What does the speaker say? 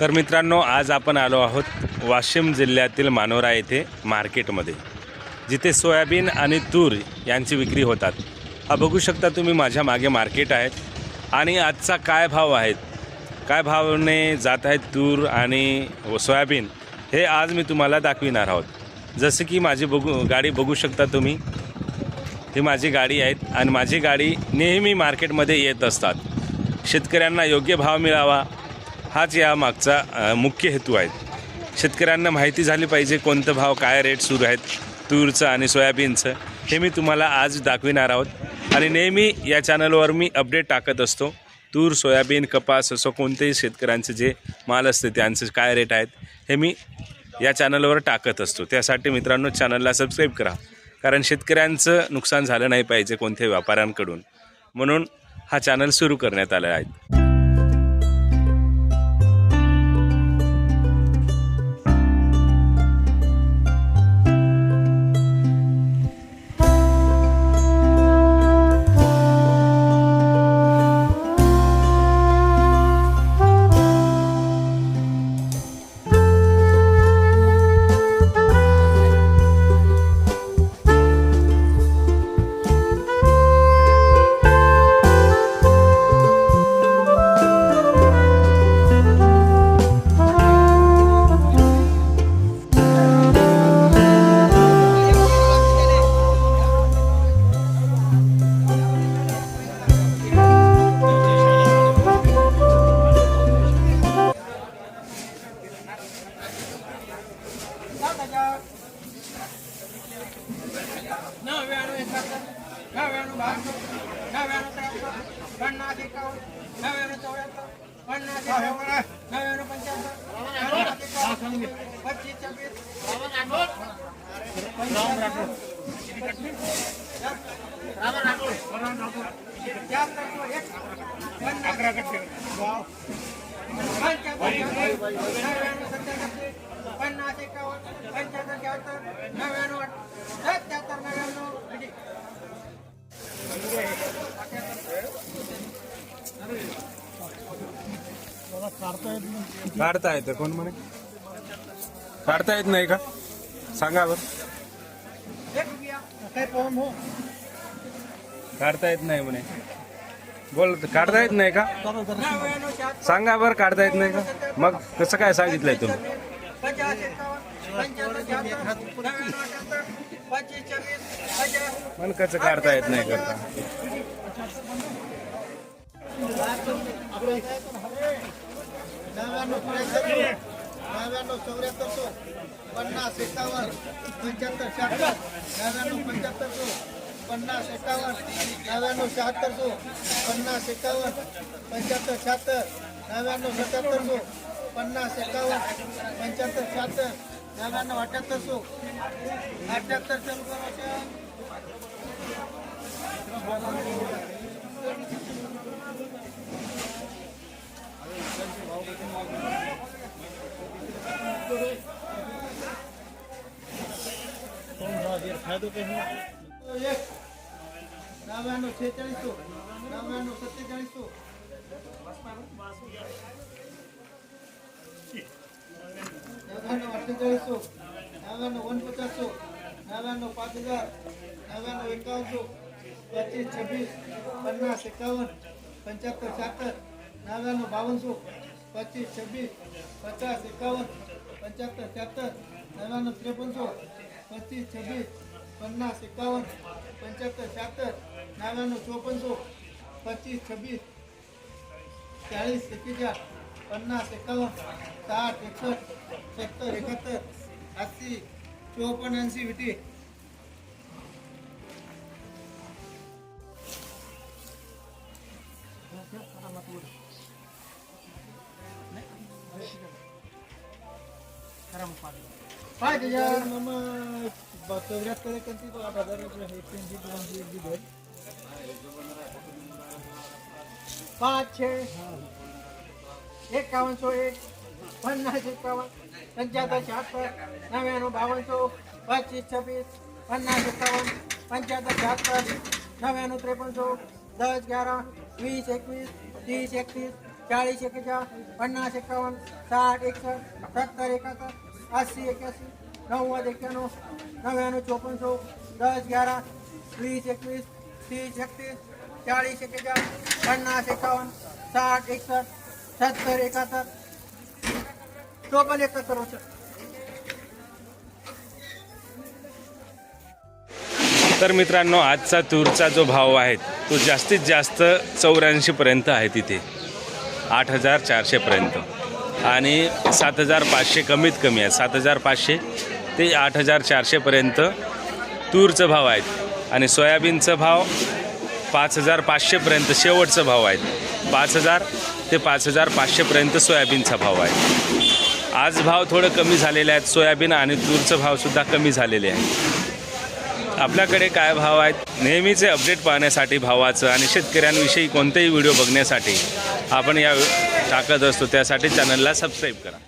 तर मित्रांनो आज आपण आलो आहोत वाशिम जिल्ह्यातील मानोरा येथे मार्केटमध्ये जिथे सोयाबीन आणि तूर यांची विक्री होतात. हा बघू शकता तुम्ही माझ्या मागे मार्केट आहेत आणि आजचा काय भाव आहेत काय भावने जात आहेत तूर आणि व सोयाबीन? हे आज मी तुम्हाला दाखविणार आहोत. जसं की माझी बघू गाडी बघू शकता तुम्ही. ही माझी गाडी आहेत आणि माझी गाडी नेहमी मार्केटमध्ये येत असतात. शेतकऱ्यांना योग्य भाव मिळावा हाच या मागचा मुख्य हेतू आहे. शेतकऱ्यांना माहिती झाली पाहिजे कोणतं भाव काय रेट सुरू आहेत तूरचं आणि सोयाबीनचं. हे मी तुम्हाला आज दाखविणार आहोत. आणि नेहमी या चॅनलवर मी अपडेट टाकत असतो. तूर सोयाबीन कपास असं कोणतेही शेतकऱ्यांचे जे माल असते त्यांचे काय रेट आहेत हे मी या चॅनलवर टाकत असतो. त्यासाठी मित्रांनो चॅनलला सबस्क्राईब करा. कारण शेतकऱ्यांचं नुकसान झालं नाही पाहिजे कोणत्याही व्यापाऱ्यांकडून. म्हणून हा चॅनल सुरू करण्यात आला आहे. नव्याण्णव नव्याण्णव त्र्याहत्तर पन्नास एकावन्न नव्याण्णव चौऱ्याहत्तर पन्नास एकावन्न नव्याण्णव पंच्याहत्तर पच्चीस छब्बीस पंच्याहत्तर नव्याण्णव काढता येतं. कोण म्हणे? काढता येत नाही का? सांगा बरं. काढता येत नाही म्हणे. बोल काढता येत नाही का? सांगा बरं काढता येत नाही का? मग कसं काय सांगितलंय तुम्ही? पचास पण कसं काढता येत नाही करता? नव्याण्णव त्र्याहत्तर नव्याण्णव चौऱ्याहत्तर सो पन्नास एकावन्न पंच्याहत्तर शहात्तर नव्याण्णव पंच्याहत्तर सो पन्नास एकावन्न नव्याण्णव शहात्तर सो पन्नास एकावन्न पंच्याहत्तर शहात्तर नव्याण्णव सत्याहत्तर सो पन्नास एकावन्न पंच्याहत्तर शहात्तर नव्याण्णव अठ्याहत्तर सो. अठ्याहत्तर चालू करायच्या एक नव्याण्णव शेहेचाळीस सो नव्याण्णव सत्तेचाळीस सो नव्याण्णव अठ्ठेचाळीस सो नव्याण्णव वनपचास सो नव्याण्णव पाच हजार नव्याण्णव एकावन्न सो पच्चीस छब्बीस पन्नास एकावन्न पंच्याहत्तर शहात्तर नव्याण्णव बावन्न सो पच्चीस छब्बीस पचास एकावन्न पंच्याहत्तर पन्नास एकावन्न पंच्याहत्तर शहात्तर नव्याण्णव चोपन्न सो पच्चीस छब्बीस चाळीस एक्केचाळीस पन्नास एकावन्न साठ एकसष्ट सत्तर एकाहत्तर ऐंशी चोपन्न ऐंशी विटी पाच हजार मग चौऱ्याहत्तर एकोणतीस आठ हजार एकशे दोनशे एक दिवस पाच छे एकावन्न सो एक पन्नास एकावन्न पंच्याहत्तर शहात्तर नव्याण्णव बावन्न सो पच्चीस छब्बीस पन्नास एकावन्न पंच्याहत्तर शहात्तर नव्याण्णव त्रेपन्न सौ दस ग्यारह बीस इक्कीस तीस इकतीस चाळीस एक्केचाळीस पन्नास एकावन्न अस्सी एक्यासी नव्वद एक्क्याण्णव नव्याण्णव चोपन्न सौ दस ग्यारह वीस एकवीस तीस एकतीस चाळीस एक्केचाळीस पन्नास एकावन्न साठ एकसष्ट सत्तर एकाहत्तर चोपन्न एकाहत्तर वर्ष. तर मित्रांनो आजचा तूरचा जो भाव आहे तो जास्तीत जास्त चौऱ्याऐंशीपर्यंत आहे तिथे. आठ हजार चारशेपर्यंत आणि सात हजार पाचशे कमीत कमी आहे. सात हजार पाचशे ते आठ हजार चारशेपर्यंत तूरचं भाव आहेत. आणि सोयाबीनचं भाव पाच हजार पाचशेपर्यंत शेवटचं भाव आहेत. पाच हजार ते पाच हजार पाचशेपर्यंत सोयाबीनचा भाव आहे. आज भाव थोडं कमी झालेले आहेत. सोयाबीन आणि तूरचं भावसुद्धा कमी झालेले आहे आपल्याकडे काय भाव आहेत? नेहमीचे अपडेट पाहण्यासाठी भावाचं आणि शेतकऱ्यांविषयी कोणतेही व्हिडिओ बघण्यासाठी आपण या टाकत असतो. त्यासाठी चॅनलला सबस्क्राईब करा.